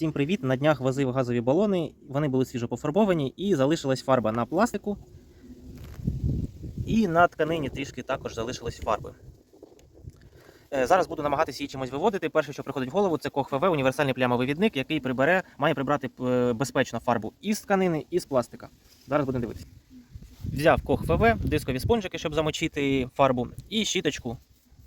Всім привіт! На днях возив газові балони. Вони були свіжо пофарбовані і залишилась фарба на пластику. І на тканині трішки також залишились фарби. Е, Зараз буду намагатися її чимось виводити. Перше, що приходить в голову, це Кох ВВ, універсальний плямовий відник, який прибере, має прибрати е, безпечно фарбу із тканини, і з пластика. Зараз будемо дивитися. Взяв Кох ВВ, дискові спонжики, щоб замочити фарбу, і щіточку,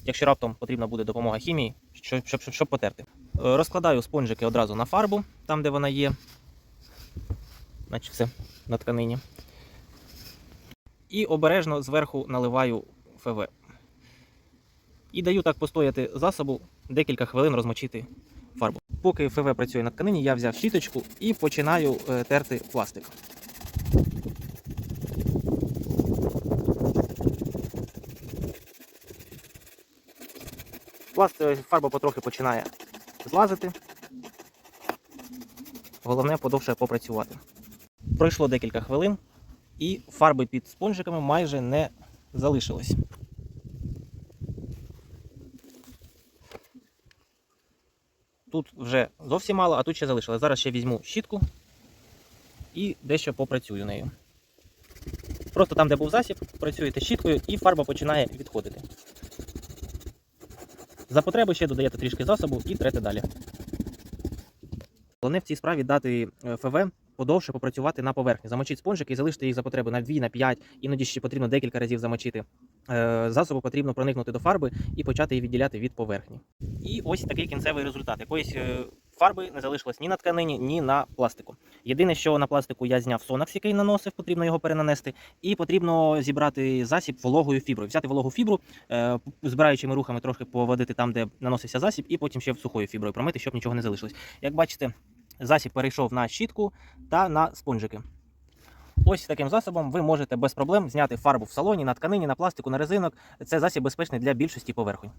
якщо раптом потрібна буде допомога хімії, щоб, щоб, щоб, потерти. Е, Розкладаю спонжики одразу на фарбу, там де вона є. Значить, все на тканині. І обережно зверху наливаю ФВ. І даю так постояти засобу декілька хвилин розмочити фарбу. Поки ФВ працює на тканині, я взяв щіточку і починаю е, терти пластик. Фарба потрохи починає злазити. Головне подовше попрацювати. Пройшло декілька хвилин, і фарби під спонжиками майже не залишилось. Тут вже зовсім мало, а тут ще залишилось. Зараз ще візьму щітку і дещо попрацюю нею. Просто там, де був засіб, працюєте щіткою і фарба починає відходити. За потреби ще додаєте трішки засобу і трете далі. Головне в цій справі дати е, ФВ подовше попрацювати на поверхні. Замочити спонжики і залишити їх за потреби на 2, на 5, іноді ще потрібно декілька разів замочити. Е, Засобу потрібно проникнути до фарби і почати її відділяти від поверхні. І ось такий кінцевий результат. Якоїсь е, фарби не залишилось ні на тканині, ні на пластику. Єдине, що на пластику я зняв сонакс, який наносив, потрібно його перенанести, і потрібно зібрати засіб вологою фіброю. Взяти вологу фібру, е, збираючими рухами трохи поводити там, де наносився засіб, і потім ще сухою фіброю промити, щоб нічого не залишилось. Як бачите, засіб перейшов на щітку та на спонжики. Ось таким засобом ви можете без проблем зняти фарбу в салоні, на тканині, на пластику, на резинок. Це засіб безпечний для більшості поверхонь.